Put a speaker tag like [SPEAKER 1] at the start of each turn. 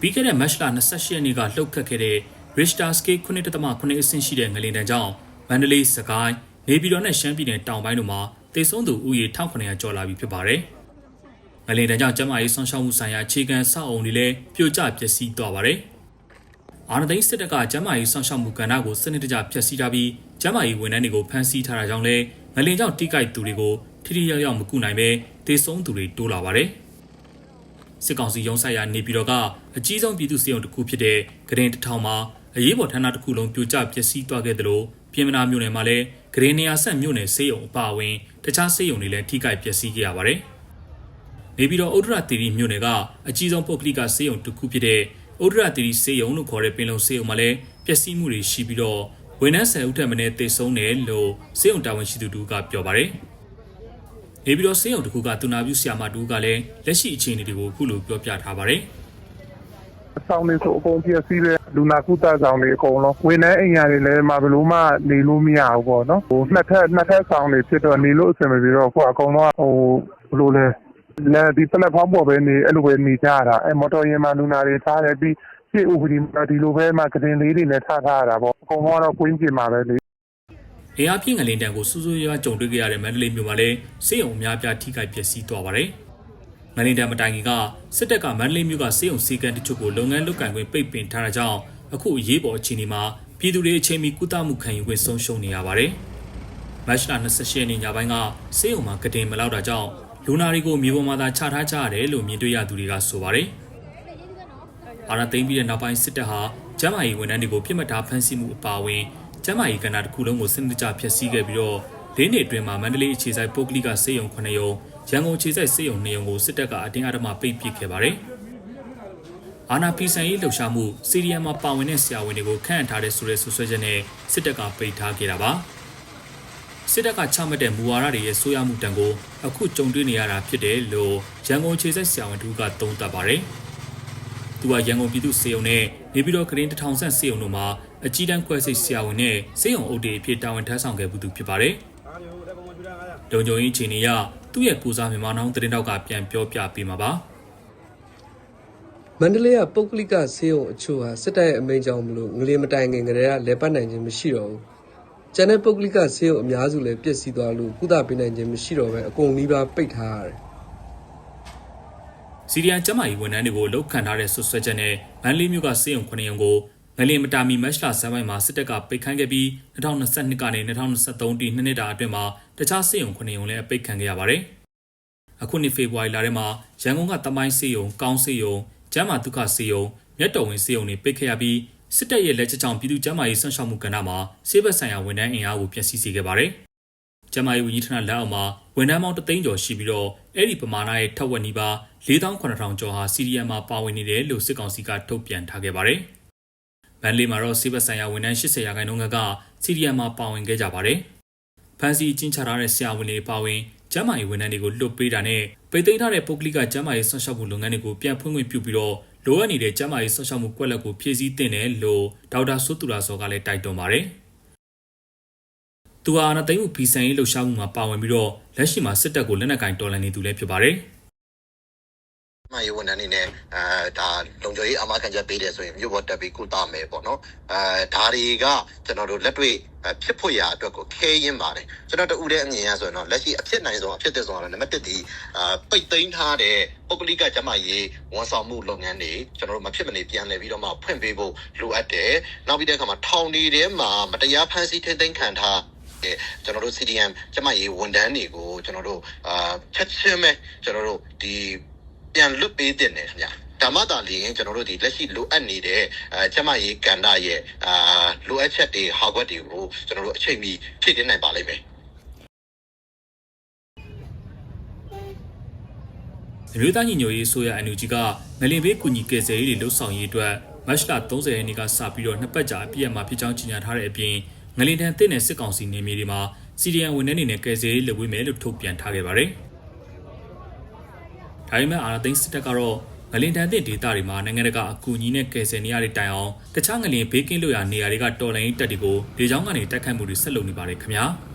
[SPEAKER 1] ပြီးခဲ့တဲ့မတ်လ28ရက်နေ့ကလှုပ်ခတ်ခဲ့တဲ့ Richter scale 9.9အဆင့်ရှိတဲ့ငလင်တန်းကြောင့်မန္တလေး၊စကိုင်း၊နေပြည်တော်နဲ့ရှမ်းပြည်နယ်တောင်ပိုင်းတို့မှာတေဆုံးသူဦးရေ1900ကျော်လာပြီဖြစ်ပါတယ်။ငလင်တန်းကြောင့်ကျန်းမာရေးဆောင်ရှောက်မှုဆိုင်ရာအခြေခံစောက်အုံတွေလည်းပြိုကျပျက်စီးသွားပါတယ်။အာဏာသိမ်းစစ်တပ်ကကျန်းမာရေးဆောင်ရှောက်မှုကဏ္ဍကိုစနစ်တကျဖျက်ဆီးထားပြီးကျန်းမာရေးဝန်ထမ်းတွေကိုဖမ်းဆီးထားတာကြောင့်လည်းငလင်ကြောင့်တိကိုက်သူတွေကိုထိထိရောက်ရောက်မကူနိုင်ပဲတေဆုံးသူတွေတိုးလာပါတယ်။ စစ်ကောင်စီရုံးဆိုင်ရာနေပြည်တော်ကအကြီးဆုံးပြည်သူ့စေယုံတစ်ခုဖြစ်တဲ့ဂရင်တထောင်မှာအရေးပေါ်ဌာနတစ်ခုလုံးပြိုကျပျက်စီးသွားခဲ့သလိုပြင်မနာမြို့နယ်မှာလည်းဂရင်နေရာဆက်မြို့နယ်စေယုံအပါအဝင်တခြားစေယုံတွေလည်းထိခိုက်ပျက်စီးခဲ့ရပါတယ်။နေပြည်တော်ဥဒ္ဒရတီရီမြို့နယ်ကအကြီးဆုံးပုဂ္ဂလိကစေယုံတစ်ခုဖြစ်တဲ့ဥဒ္ဒရတီရီစေယုံလို့ခေါ်တဲ့ပင်လုံစေယုံမှာလည်းပျက်စီးမှုတွေရှိပြီးတော့ဝန်ထမ်းဆယ်ဦးထက်မနည်းတေဆုံးတယ်လို့စေယုံတာဝန်ရှိသူတို့ကပြောပါတယ်။ နေပြည်တော်စေယုံတစ်ခုကတူနာပြုဆရာမတူကလည်းလက်ရှိအခြေအနေတွေကိုအခုလိုပြောပြထားပါတယ်။
[SPEAKER 2] အဆောင်တွေဆိုအကုန်ပြည့်စည်တဲ့လူနာကုသဆောင်တွေအကုန်လုံးဝန်ထမ်းအိမ်ယာတွေလည်းမဘလို့မှနေလို့မရဘူးပေါ့နော်ဟိုနှစ်ထပ်နှစ်ထပ်ဆောင်တွေဖြစ်တော့နေလို့အဆင်မပြေတော့အခုအကုန်လုံးကဟိုဘလို့လဲလဲဒီပလက်ဖောင်းပေါ်ပဲနေအဲ့လိုပဲနေကြတာအဲမော်တော်ယာဉ်မှလူနာတွေထားတယ်ပြီးရှေ့ဥပဒေမှာဒီလိုပဲမှကတင်လေးတွေလည်းထားထားရတာပေါ့အကုန်လုံးကတော့ကွင်းကျင်မှာပဲလေ။
[SPEAKER 1] အင်အားပြင်းငလင်တန်ကိုစူးစူးရွားကြုံတွေ့ခဲ့ရတဲ့မန္တလေးမြို့မှာလည်းစေယုံအများပြားထိခိုက်ပျက်စီးသွားပါတယ်။ငလင်တန်မတိုင်ခင်ကစစ်တပ်ကမန္တလေးမြို့ကစေယုံစီကံတချို့ကိုလုပ်ငန်းလုပ်ကင်ခွင့်ပိတ်ပင်ထားတာကြောင့်အခုအရေးပေါ်အခြေအနေမှာပြည်သူတွေအချိန်မီကုသမှုခံယူခွင့်ဆုံးရှုံးနေရပါတယ်။မတ်လ28ရက်နေ့ညပိုင်းကစေယုံမှာကတင်မလောက်တာကြောင့်လူနာတွေကိုမြေပေါ်မှာသာချထားကြရတယ်လို့မြင်တွေ့ရသူတွေကဆိုပါတယ်။အာဏာသိမ်းပြီးတဲ့နောက်ပိုင်းစစ်တပ်ဟာကျန်းမာရေးဝန်ထမ်းတွေကိုပြစ်မှတ်ထားဖမ်းဆီးမှုအပါအဝင် ကျန်းမာရေးကဏ္ဍတစ်ခုလုံးကိုစနစ်တကျဖျက်ဆီးခဲ့ပြီးတော့လေးနှစ်အတွင်းမှာမန္တလေးအခြေစိုက်ပုဂ္ဂလိကစေယုံ9ရုံရန်ကုန်အခြေစိုက်စေယုံ2ရုံကိုစစ်တပ်ကအတင်းအဓမ္မပိတ်ပစ်ခဲ့ပါတယ်။အာနာပီဆန်ရေးလှုပ်ရှားမှုစီရီယံမှာပါဝင်တဲ့ဆရာဝန်တွေကိုခန့်အပ်ထားတဲ့ဆိုတဲ့ဆွဆွဲချက်နဲ့စစ်တပ်ကပိတ်ထားခဲ့တာပါ။စစ်တပ်ကချမှတ်တဲ့မူဝါဒတွေရဲ့ဆိုးရမှုတန်ကိုအခုကြုံတွေ့နေရတာဖြစ်တယ်လို့ရန်ကုန်အခြေစိုက်ဆရာဝန်တို့ကသုံးသပ်ပါတယ်။သူကရန်ကုန်ပြည်သူ့စေယုံနဲ့နေပြည်တော်ကရင်တထောင်ဆန့်စေယုံတို့မှာ အကြီးတန်းခွဲစိတ်ဆရာဝန်နဲ့စေယုံအုပ်တွေအဖြစ်တာဝန်ထမ်းဆောင်ခဲ့မှုသူဖြစ်ပါတယ်။လုံခြုံရေးအခြေအနေအရသူ့ရဲ့ကိုစားမြန်မာနောင်သတင်းတောက်ကပြန်ပြောပြပေးမှာပါ။
[SPEAKER 3] မန္တလေးကပုဂ္ဂလိကဆေးရုံအချို့ဟာစစ်တပ်ရဲ့အမိန့်ကြောင့်မလို့ငလင်မတိုင်ခင်ကတည်းကလဲပတ်နိုင်ခြင်းမရှိတော့ဘူး။ကျန်တဲ့ပုဂ္ဂလိကဆေးရုံအများစုလည်းပျက်စီးသွားလို့ကုသပေးနိုင်ခြင်းမရှိတော့ဘဲအကုန်နီးပါးပိတ်ထားရတယ်
[SPEAKER 1] စီရီယန်ကျန်းမာရေးဝန်ထမ်းတွေကိုလောက်ခံထားတဲ့ဆွဆွဲချက်နဲ့မန္တလေးမြို့ကစေယုံ9ရုံကို ငလင်မတာမီမတ်လဆန်းပိုင်းမှာစစ်တပ်ကပိတ်ခိုင်းခဲ့ပြီး2022ကနေ2023တိနှစ်နှစ်တာအတွင်းမှာတခြားစေယုံ9ရုံလည်းပိတ်ခံခဲ့ရပါတယ်။အခုနှစ်ဖေဖော်ဝါရီလထဲမှာရန်ကုန်ကတမိုင်းစေယုံ၊ကောင်းစေယုံ၊ကျမ်းမာဒုက္ခစေယုံ၊မြတ်တော်ဝင်စေယုံတွေပိတ်ခဲ့ရပြီးစစ်တပ်ရဲ့လက်ချက်ကြောင့်ပြည်သူ့ကျန်းမာရေးဆွမ်းရှောက်မှုကဏ္ဍမှာဆေးဘက်ဆိုင်ရာဝန်ထမ်းအင်အားကိုဖျက်ဆီးစေခဲ့ပါတယ်။ကျန်းမာရေးဝန်ကြီးဌာနလက်အောက်မှာဝန်ထမ်းပေါင်း3သိန်းကျော်ရှိပြီးတော့အဲ့ဒီပမာဏရဲ့ထက်ဝက်နီးပါး4800ကျော်ဟာစီရီယံမှာပါဝင်နေတယ်လို့စစ်ကောင်စီကထုတ်ပြန်ထားခဲ့ပါတယ်။ မန္တလေးမှာတော့ဆေးဘက်ဆိုင်ရာဝန်ထမ်း80ရာခိုင်နှုန်းကစီရီယံမှာပါဝင်ခဲ့ကြပါတယ်။ဖန်စီကျင်းချထားတဲ့ဆရာဝန်တွေပါဝင်ကျန်းမာရေးဝန်ထမ်းတွေကိုလွတ်ပေးတာနဲ့ပိတ်သိမ်းထားတဲ့ပုဂ္ဂလိကကျန်းမာရေးဆွမ်းရှောက်မှုလုပ်ငန်းတွေကိုပြန်ဖွင့်ခွင့်ပြုပြီးတော့လိုအပ်နေတဲ့ကျန်းမာရေးဆွမ်းရှောက်မှုကွက်လက်ကိုဖြည့်ဆည်းတင်တယ်လို့ဒေါက်တာစိုးတူလာစောကလည်းတိုက်တွန်းပါတယ်။သူဟာအနာသိမ်းမှုဖီဆန်ရေးလှုပ်ရှားမှုမှာပါဝင်ပြီးတော့လက်ရှိမှာစစ်တပ်ကိုလက်နက်ကင်တော်လှန်နေသူလည်းဖြစ်ပါတယ်။
[SPEAKER 4] မယေဝန်ထမ်းနေနဲ့အဲဒါလုံခြုံရေးအမခံချက်ပေးတယ်ဆိုရင်မြို့ပေါ်တက်ပြီးကုသမယ်ပေါ့နော်အဲဒါတွေကကျွန်တော်တို့လက်တွေ့ဖြစ်ဖို့ရာအတွက်ကိုခဲရင်းပါတယ်ကျွန်တော်တူတဲ့အမြင်ရဆိုရင်တော့လက်ရှိအဖြစ်နိုင်ဆုံးအဖြစ်သက်ဆုံးကတော့နံပါတ်1ဒီအာပိတ်သိမ်းထားတဲ့ပုဂ္ဂလိကကျမရေးဝန်ဆောင်မှုလုပ်ငန်းတွေကျွန်တော်တို့မဖြစ်မနေပြန်လည်ပြီးတော့မှဖွင့်ပေးဖို့လိုအပ်တယ်နောက်ပြီးတဲ့အခါမှာထောင်တွေထဲမှာမတရားဖမ်းဆီးထိန်းသိမ်းခံထားအဲကျွန်တော်တို့ CDM ကျမရေးဝန်ထမ်းတွေကိုကျွန်တော်တို့အာချက်ချင်းပဲကျွန်တော်တို့ဒီ ပြန်လွတ်ပေးတဲ့နေခင်ဗျာဓမ္မတာလျင်ကျွန်တော်တို့ဒီလက်ရှိလိုအပ်နေတဲ့အဲကျမရေးကန္တာရဲ့အာလိုအပ်ချက်တွေဟာကွက်တွေကိုကျွန်တော်တို့အချိန်မီဖြည့်တင်းနိုင်ပါလိမ့်မယ်
[SPEAKER 1] အမျိုးသားညီညွတ်ရေးဆိုရ NUG ကငလင်ဘေးကူညီကယ်ဆယ်ရေးတွေလှုပ်ဆောင်ရေးအတွက်မတ်လ30ရက်နေ့ကစပြီးတော့နှစ်ပတ်ကြာအပြည့်အမှဖြစ်ကြောင်းကြေညာထားတဲ့အပြင်ငလင်တန်တစ်နဲ့စစ်ကောင်စီနေမြေတွေမှာစီဒီအန်ဝန်ထမ်းတွေနဲ့ကယ်ဆယ်ရေးလုပ်ဝေးမယ်လို့ထုတ်ပြန်ထားခဲ့ပါတယ်။ ဒါပေမဲ့အာနာသိန်းစစ်တပ်ကတော့ငလင်တန်တစ်ဒေသတွေမှာနိုင်ငံတကာအကူအညီနဲ့ကယ်ဆယ်နေရတဲ့တိုင်အောင်တခြားငလင်ဘေးကင်းလို့ရနေရာတွေကတော်လိုင်းတက်တွေကိုဒေချောင်းကနေတိုက်ခိုက်မှုတွေဆက်လုပ်နေပါတယ်ခင်ဗျာ။